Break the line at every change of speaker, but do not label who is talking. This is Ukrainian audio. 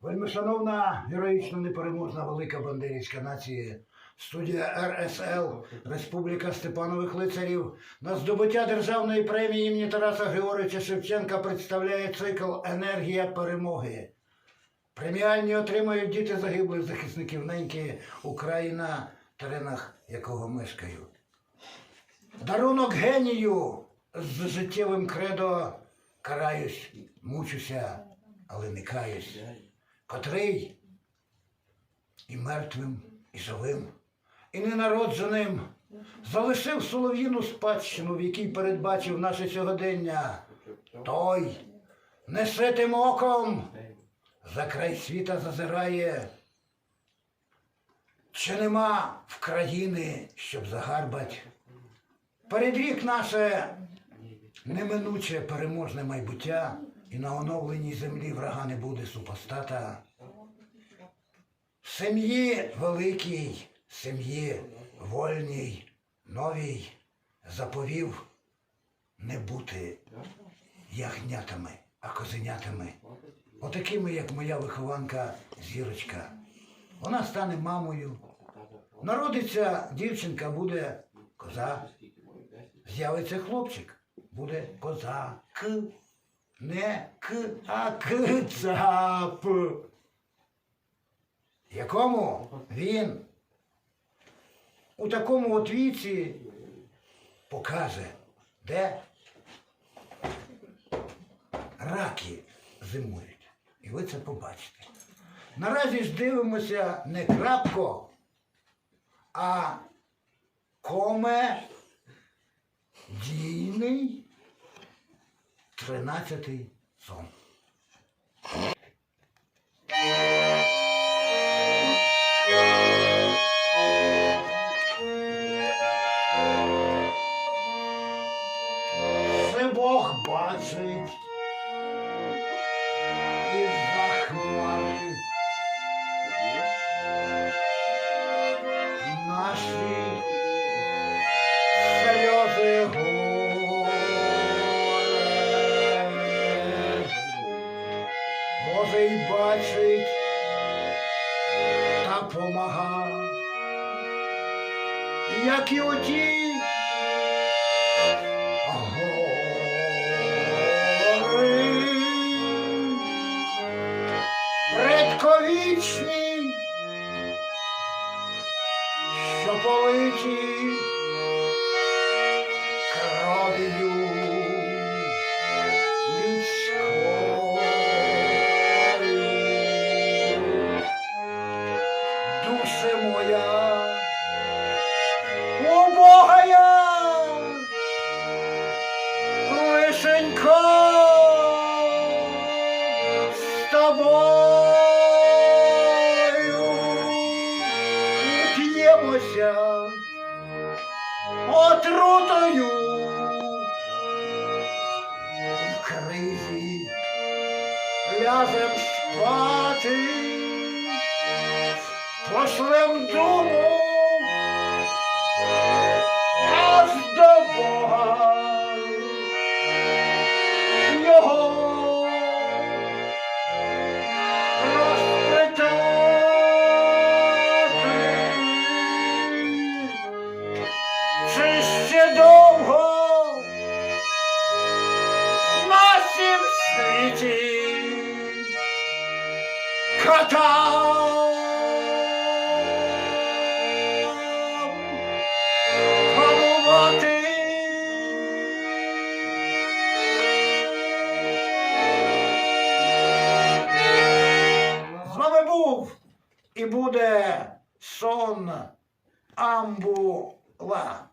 Вельмишановна, героїчно непереможна велика бандерівська нація, студія РСЛ, Республіка Степанових Лицарів, на здобуття державної премії імені Тараса Григоровича Шевченка представляє цикл Енергія перемоги. Преміальні отримають діти загиблих захисників неньки Україна, теренах якого мешкають. Дарунок генію з життєвим кредо караюсь, мучуся, але не каюсь, котрий і мертвим, і живим, і ненародженим залишив солов'їну спадщину, в якій передбачив наше сьогодення. Той неситим оком за край світа зазирає. Чи нема в країни, щоб загарбать? Передрік наше неминуче переможне майбуття, і на оновленій землі врага не буде супостата. Сім'ї великій, сім'ї вольній, новій заповів не бути ягнятами, а козенятами. Отакими, як моя вихованка Зірочка. Вона стане мамою. Народиться дівчинка, буде коза. З'явиться хлопчик, буде козак. Не к, а кицап. Якому він у такому от віці покаже, де раки зимують. І ви це побачите. Наразі ж дивимося не крапко, а коме дійний тринадцятий сон. Все Бог бачить. Наші Може й бачить та помага, як і оті гори. Лишенько з тобою п'ємося отрутою в кризі ляжем спати, пошлем думу аж до Бога світі. Був і буде сон Амбула.